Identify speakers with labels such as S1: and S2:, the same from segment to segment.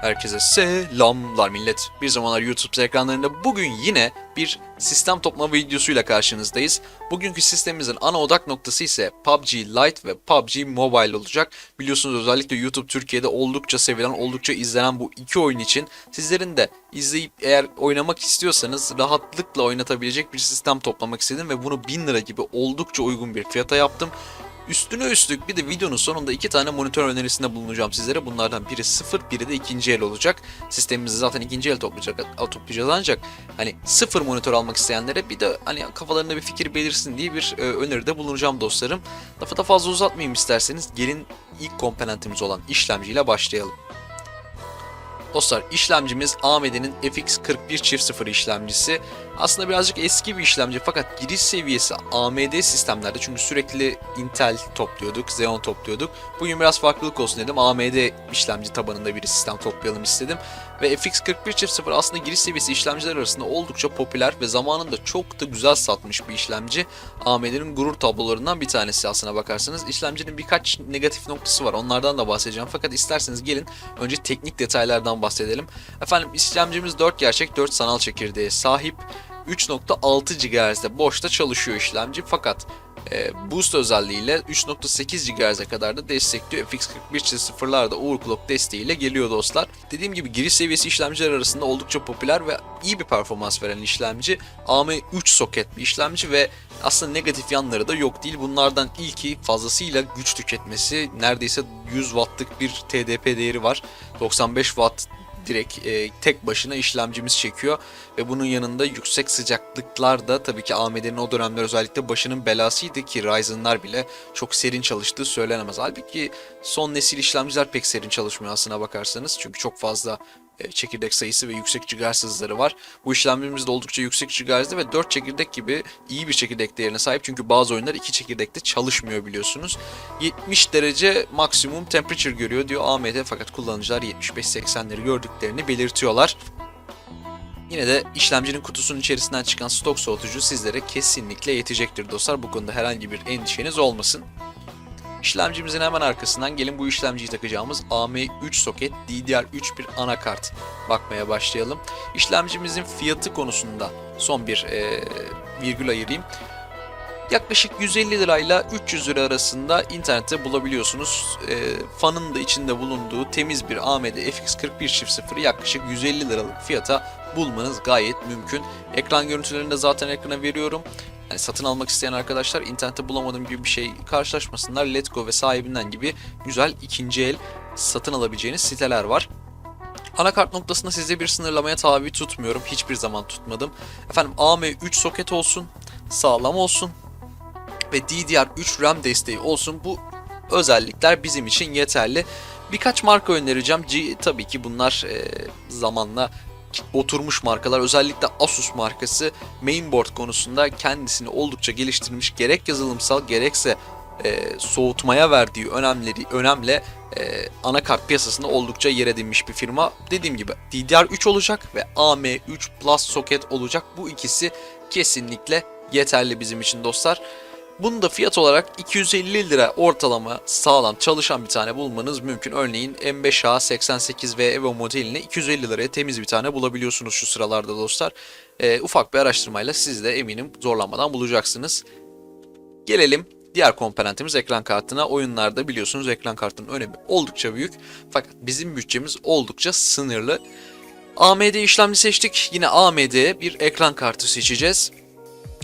S1: Herkese selamlar millet. Bir zamanlar YouTube ekranlarında bugün yine bir sistem toplama videosuyla karşınızdayız. Bugünkü sistemimizin ana odak noktası ise PUBG Lite ve PUBG Mobile olacak. Biliyorsunuz özellikle YouTube Türkiye'de oldukça sevilen, oldukça izlenen bu iki oyun için sizlerin de izleyip eğer oynamak istiyorsanız rahatlıkla oynatabilecek bir sistem toplamak istedim ve bunu 1000 lira gibi oldukça uygun bir fiyata yaptım. Üstüne üstlük bir de videonun sonunda iki tane monitör önerisinde bulunacağım sizlere. Bunlardan biri sıfır, biri de ikinci el olacak. Sistemimizi zaten ikinci el toplayacak, toplayacağız ancak hani sıfır monitör almak isteyenlere bir de hani kafalarında bir fikir belirsin diye bir e, öneride bulunacağım dostlarım. Lafı da fazla uzatmayayım isterseniz gelin ilk komponentimiz olan işlemciyle başlayalım. Dostlar işlemcimiz AMD'nin FX 41 çift 0 işlemcisi. Aslında birazcık eski bir işlemci fakat giriş seviyesi AMD sistemlerde çünkü sürekli Intel topluyorduk, Xeon topluyorduk. Bugün biraz farklılık olsun dedim. AMD işlemci tabanında bir sistem toplayalım istedim. Ve FX 41 çift 0 aslında giriş seviyesi işlemciler arasında oldukça popüler ve zamanında çok da güzel satmış bir işlemci. AMD'nin gurur tablolarından bir tanesi aslına bakarsanız. İşlemcinin birkaç negatif noktası var. Onlardan da bahsedeceğim. Fakat isterseniz gelin önce teknik detaylardan bahsedelim. Efendim işlemcimiz 4 gerçek 4 sanal çekirdeğe sahip. 3.6 GHz'de boşta çalışıyor işlemci fakat e, boost özelliğiyle 3.8 GHz'e kadar da destekliyor. FX41.0'lar da overclock desteğiyle geliyor dostlar. Dediğim gibi giriş seviyesi işlemciler arasında oldukça popüler ve iyi bir performans veren işlemci. AM3 soket bir işlemci ve aslında negatif yanları da yok değil. Bunlardan ilki fazlasıyla güç tüketmesi. Neredeyse 100 wattlık bir TDP değeri var. 95 watt direkt e, tek başına işlemcimiz çekiyor ve bunun yanında yüksek sıcaklıklar da tabii ki AMD'nin o dönemler özellikle başının belasıydı ki Ryzen'lar bile çok serin çalıştığı söylenemez. Halbuki son nesil işlemciler pek serin çalışmıyor aslına bakarsanız çünkü çok fazla çekirdek sayısı ve yüksek GHz hızları var. Bu işlemcimiz de oldukça yüksek GHz'de ve 4 çekirdek gibi iyi bir çekirdek değerine sahip. Çünkü bazı oyunlar 2 çekirdekte çalışmıyor biliyorsunuz. 70 derece maksimum temperature görüyor diyor AMD fakat kullanıcılar 75-80'leri gördüklerini belirtiyorlar. Yine de işlemcinin kutusunun içerisinden çıkan stok soğutucu sizlere kesinlikle yetecektir dostlar. Bu konuda herhangi bir endişeniz olmasın. İşlemcimizin hemen arkasından gelin bu işlemciyi takacağımız AM3 soket DDR3 bir anakart bakmaya başlayalım. İşlemcimizin fiyatı konusunda son bir e, virgül ayırayım. Yaklaşık 150 lirayla 300 lira arasında internette bulabiliyorsunuz. E, fanın da içinde bulunduğu temiz bir AMD FX41 çift sıfırı yaklaşık 150 liralık fiyata bulmanız gayet mümkün. Ekran görüntülerini de zaten ekrana veriyorum. Yani satın almak isteyen arkadaşlar internette bulamadığım gibi bir şey karşılaşmasınlar. Letgo ve sahibinden gibi güzel ikinci el satın alabileceğiniz siteler var. Anakart noktasında size bir sınırlamaya tabi tutmuyorum. Hiçbir zaman tutmadım. Efendim AM3 soket olsun, sağlam olsun ve DDR3 RAM desteği olsun. Bu özellikler bizim için yeterli. Birkaç marka önereceğim. G, tabii ki bunlar e, zamanla oturmuş markalar özellikle Asus markası mainboard konusunda kendisini oldukça geliştirmiş gerek yazılımsal gerekse e, soğutmaya verdiği önemleri önemle e, anakart piyasasında oldukça yer edinmiş bir firma. Dediğim gibi DDR3 olacak ve AM3 Plus soket olacak. Bu ikisi kesinlikle yeterli bizim için dostlar. Bunu da fiyat olarak 250 lira ortalama sağlam çalışan bir tane bulmanız mümkün. Örneğin M5A 88V Evo modeline 250 liraya temiz bir tane bulabiliyorsunuz şu sıralarda dostlar. Ee, ufak bir araştırmayla siz de eminim zorlanmadan bulacaksınız. Gelelim diğer komponentimiz ekran kartına. Oyunlarda biliyorsunuz ekran kartının önemi oldukça büyük. Fakat bizim bütçemiz oldukça sınırlı. AMD işlemci seçtik. Yine AMD bir ekran kartı seçeceğiz.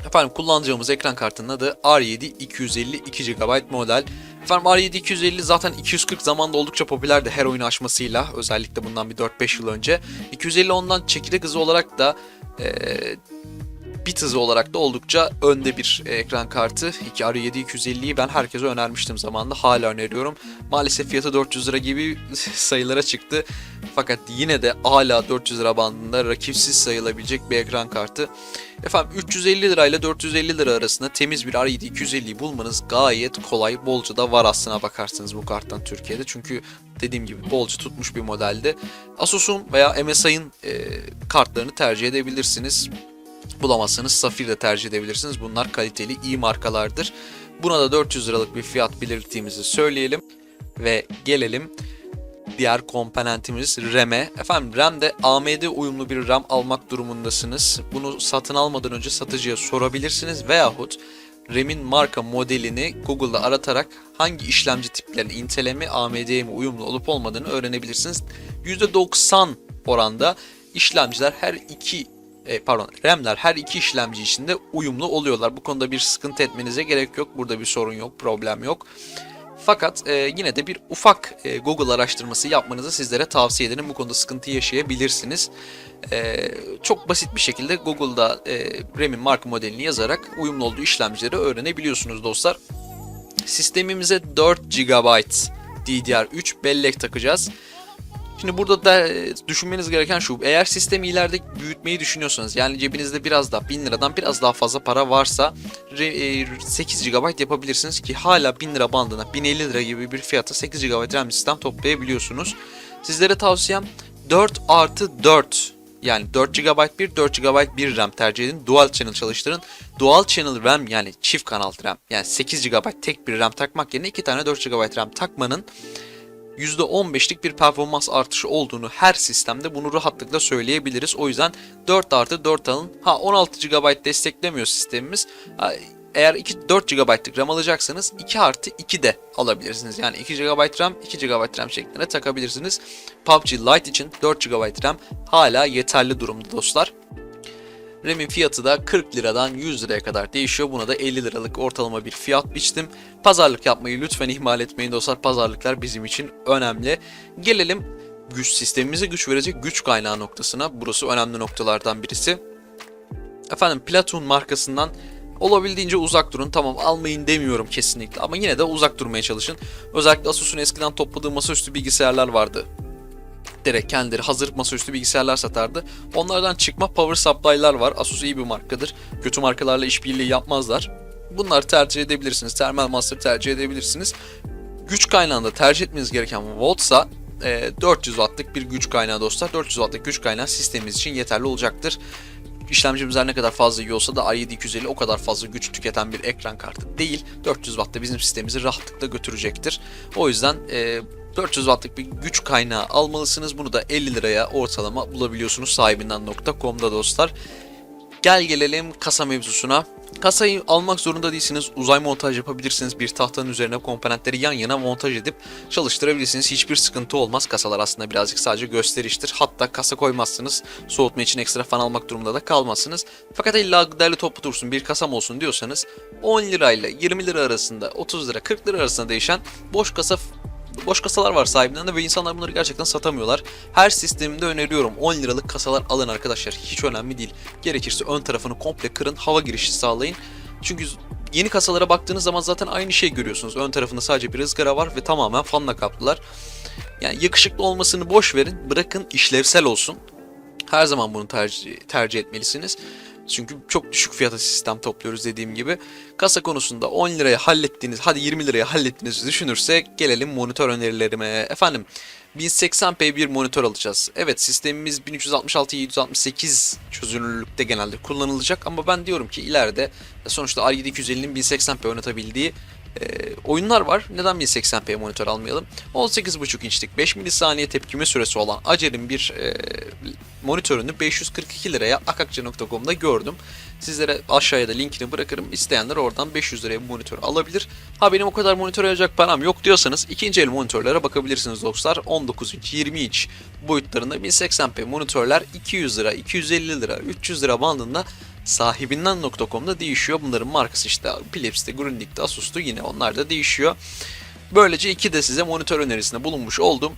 S1: Efendim kullanacağımız ekran kartının adı R7 250 2 GB model. Efendim R7 250 zaten 240 zamanda oldukça popülerdi her oyunu açmasıyla. Özellikle bundan bir 4-5 yıl önce. 250 ondan çekirdek hızı olarak da e, bit hızı olarak da oldukça önde bir ekran kartı. 2 R7 250'yi ben herkese önermiştim zamanında. Hala öneriyorum. Maalesef fiyatı 400 lira gibi sayılara çıktı. Fakat yine de hala 400 lira bandında rakipsiz sayılabilecek bir ekran kartı. Efendim 350 lira ile 450 lira arasında temiz bir R7 250'yi bulmanız gayet kolay. Bolca da var aslına bakarsanız bu karttan Türkiye'de. Çünkü dediğim gibi bolca tutmuş bir modelde. Asus'un veya MSI'ın e, kartlarını tercih edebilirsiniz. Bulamazsanız Safir de tercih edebilirsiniz. Bunlar kaliteli, iyi markalardır. Buna da 400 liralık bir fiyat belirttiğimizi söyleyelim. Ve gelelim diğer komponentimiz RAM'e. Efendim RAM'de AMD uyumlu bir RAM almak durumundasınız. Bunu satın almadan önce satıcıya sorabilirsiniz veyahut RAM'in marka modelini Google'da aratarak hangi işlemci tiplerinin Intel'e mi AMD'ye mi uyumlu olup olmadığını öğrenebilirsiniz. %90 oranda işlemciler her iki e, pardon RAM'ler her iki işlemci içinde uyumlu oluyorlar. Bu konuda bir sıkıntı etmenize gerek yok. Burada bir sorun yok, problem yok. Fakat e, yine de bir ufak e, Google araştırması yapmanızı sizlere tavsiye ederim. Bu konuda sıkıntı yaşayabilirsiniz. E, çok basit bir şekilde Google'da e, RAM'in marka modelini yazarak uyumlu olduğu işlemcileri öğrenebiliyorsunuz dostlar. Sistemimize 4 GB DDR3 bellek takacağız. Şimdi burada da e, düşünmeniz gereken şu. Eğer sistemi ileride büyütmeyi düşünüyorsanız yani cebinizde biraz daha 1000 liradan biraz daha fazla para varsa re- e, 8 GB yapabilirsiniz ki hala 1000 lira bandına 1050 lira gibi bir fiyata 8 GB RAM sistem toplayabiliyorsunuz. Sizlere tavsiyem 4 artı 4 yani 4 GB bir 4 GB bir RAM tercih edin. Dual channel çalıştırın. Dual channel RAM yani çift kanal RAM yani 8 GB tek bir RAM takmak yerine 2 tane 4 GB RAM takmanın %15'lik bir performans artışı olduğunu her sistemde bunu rahatlıkla söyleyebiliriz. O yüzden 4 artı 4 alın. Ha 16 GB desteklemiyor sistemimiz. Eğer 2, 4 GB'lık RAM alacaksanız 2 artı 2 de alabilirsiniz. Yani 2 GB RAM, 2 GB RAM şeklinde takabilirsiniz. PUBG Lite için 4 GB RAM hala yeterli durumda dostlar. RAM'in fiyatı da 40 liradan 100 liraya kadar değişiyor. Buna da 50 liralık ortalama bir fiyat biçtim. Pazarlık yapmayı lütfen ihmal etmeyin dostlar. Pazarlıklar bizim için önemli. Gelelim güç sistemimize güç verecek güç kaynağı noktasına. Burası önemli noktalardan birisi. Efendim Platon markasından olabildiğince uzak durun. Tamam almayın demiyorum kesinlikle ama yine de uzak durmaya çalışın. Özellikle Asus'un eskiden topladığı masaüstü bilgisayarlar vardı direkt kendileri hazır masaüstü bilgisayarlar satardı. Onlardan çıkma power supply'lar var. Asus iyi bir markadır. Kötü markalarla işbirliği yapmazlar. Bunları tercih edebilirsiniz. Thermal Master tercih edebilirsiniz. Güç kaynağında tercih etmeniz gereken voltsa e, 400 wattlık bir güç kaynağı dostlar. 400 wattlık güç kaynağı sistemimiz için yeterli olacaktır. İşlemcimiz her ne kadar fazla iyi olsa da i7 250 o kadar fazla güç tüketen bir ekran kartı değil. 400 watt da bizim sistemimizi rahatlıkla götürecektir. O yüzden e, 400 wattlık bir güç kaynağı almalısınız. Bunu da 50 liraya ortalama bulabiliyorsunuz sahibinden.com'da dostlar. Gel gelelim kasa mevzusuna. Kasayı almak zorunda değilsiniz. Uzay montaj yapabilirsiniz. Bir tahtanın üzerine komponentleri yan yana montaj edip çalıştırabilirsiniz. Hiçbir sıkıntı olmaz. Kasalar aslında birazcık sadece gösteriştir. Hatta kasa koymazsınız. Soğutma için ekstra fan almak durumunda da kalmazsınız. Fakat illa derli toplu dursun bir kasam olsun diyorsanız 10 lirayla 20 lira arasında 30 lira 40 lira arasında değişen boş kasa boş kasalar var sahibinden de ve insanlar bunları gerçekten satamıyorlar. Her sistemimde öneriyorum 10 liralık kasalar alın arkadaşlar. Hiç önemli değil. Gerekirse ön tarafını komple kırın, hava girişi sağlayın. Çünkü yeni kasalara baktığınız zaman zaten aynı şeyi görüyorsunuz. Ön tarafında sadece bir ızgara var ve tamamen fanla kaplılar. Yani yakışıklı olmasını boş verin, bırakın işlevsel olsun. Her zaman bunu tercih, tercih etmelisiniz. Çünkü çok düşük fiyata sistem topluyoruz dediğim gibi. Kasa konusunda 10 liraya hallettiğiniz, hadi 20 liraya hallettiğinizi düşünürsek gelelim monitör önerilerime. Efendim 1080p bir monitör alacağız. Evet sistemimiz 1366-768 çözünürlükte genelde kullanılacak ama ben diyorum ki ileride sonuçta R7 250'nin 1080p oynatabildiği e, oyunlar var. Neden 1080p monitör almayalım? 18.5 inçlik 5 milisaniye tepkime süresi olan Acer'in bir e, monitörünü 542 liraya akakçe.com'da gördüm. Sizlere aşağıya da linkini bırakırım. İsteyenler oradan 500 liraya bir monitör alabilir. Ha benim o kadar monitör alacak param yok diyorsanız ikinci el monitörlere bakabilirsiniz dostlar. 19 inç, 20 inç boyutlarında 1080p monitörler 200 lira, 250 lira, 300 lira bandında sahibinden.com'da değişiyor. Bunların markası işte Philips'te, Grundig'de, Asus'tu yine onlar da değişiyor. Böylece iki de size monitör önerisinde bulunmuş oldum.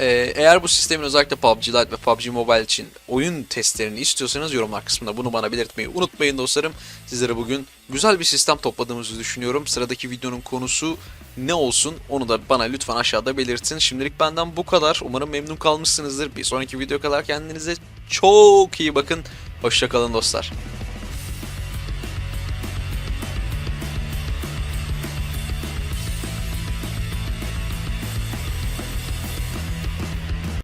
S1: Ee, eğer bu sistemin özellikle PUBG Lite ve PUBG Mobile için oyun testlerini istiyorsanız yorumlar kısmında bunu bana belirtmeyi unutmayın dostlarım. Sizlere bugün güzel bir sistem topladığımızı düşünüyorum. Sıradaki videonun konusu ne olsun onu da bana lütfen aşağıda belirtin. Şimdilik benden bu kadar. Umarım memnun kalmışsınızdır. Bir sonraki video kadar kendinize çok iyi bakın. Hoşçakalın dostlar.